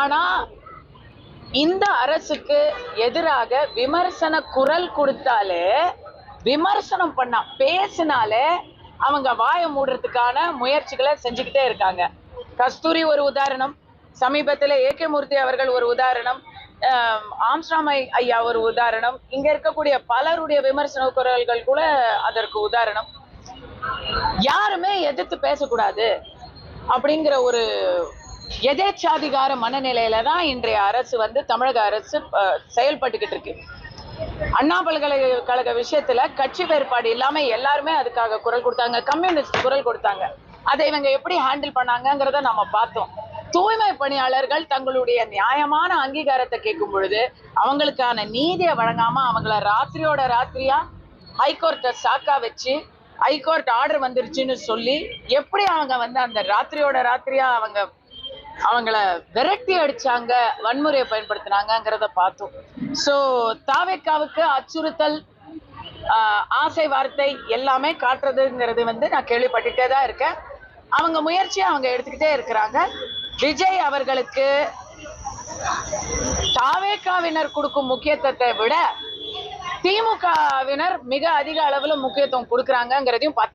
ஆனா இந்த அரசுக்கு எதிராக விமர்சன குரல் கொடுத்தாலே விமர்சனம் பண்ணா பேசினாலே அவங்க வாயை மூடுறதுக்கான முயற்சிகளை செஞ்சுக்கிட்டே இருக்காங்க. கஸ்தூரி ஒரு உதாரணம் சமீபத்தில் ஏகே மூர்த்தி அவர்கள் ஒரு உதாரணம் ஆம், ஐயா ஒரு உதாரணம் இங்க இருக்கக்கூடிய பலருடைய விமர்சன குரல்கள் கூட அதற்கு உதாரணம். யாருமே எதிர்த்து பேசக்கூடாது அப்படிங்கிற ஒரு எதேச்சாதிகார மனநிலையில தான் இன்றைய அரசு வந்து தமிழக அரசு செயல்பட்டுக்கிட்டு இருக்கு. அண்ணா பல்கலைக்கழக விஷயத்துல கட்சி வேறுபாடு இல்லாம எல்லாருமே அதுக்காக குரல் கொடுத்தாங்க. கம்யூனிஸ்ட் குரல் கொடுத்தாங்க. அதை இவங்க எப்படி ஹேண்டில் பண்ணாங்கிறத நம்ம பார்த்தோம். தூய்மை பணியாளர்கள் தங்களுடைய நியாயமான அங்கீகாரத்தை கேட்கும் பொழுது அவங்களுக்கான நீதியை வழங்காம அவங்கள ராத்திரியோட ராத்திரியா ஹைகோர்ட்டை சாக்கா வச்சு ஹைகோர்ட் ஆர்டர் வந்துருச்சுன்னு சொல்லி எப்படி அவங்க வந்து அந்த ராத்திரியோட ராத்திரியா அவங்க அவங்கள விரட்டி அடிச்சாங்க வன்முறையை பயன்படுத்தினாங்கிறத பார்த்தோம். ஸோ தாவேக்காவுக்கு அச்சுறுத்தல் ஆசை வார்த்தை எல்லாமே காட்டுறதுங்கிறது வந்து நான் கேள்விப்பட்டுட்டே தான் இருக்கேன். அவங்க முயற்சியை அவங்க எடுத்துக்கிட்டே இருக்கிறாங்க. விஜய் அவர்களுக்கு தாவேக்காவினர் கொடுக்கும் முக்கியத்துவத்தை விட திமுகவினர் மிக அதிக அளவுல முக்கியத்துவம் கொடுக்குறாங்கங்கிறதையும் பார்த்து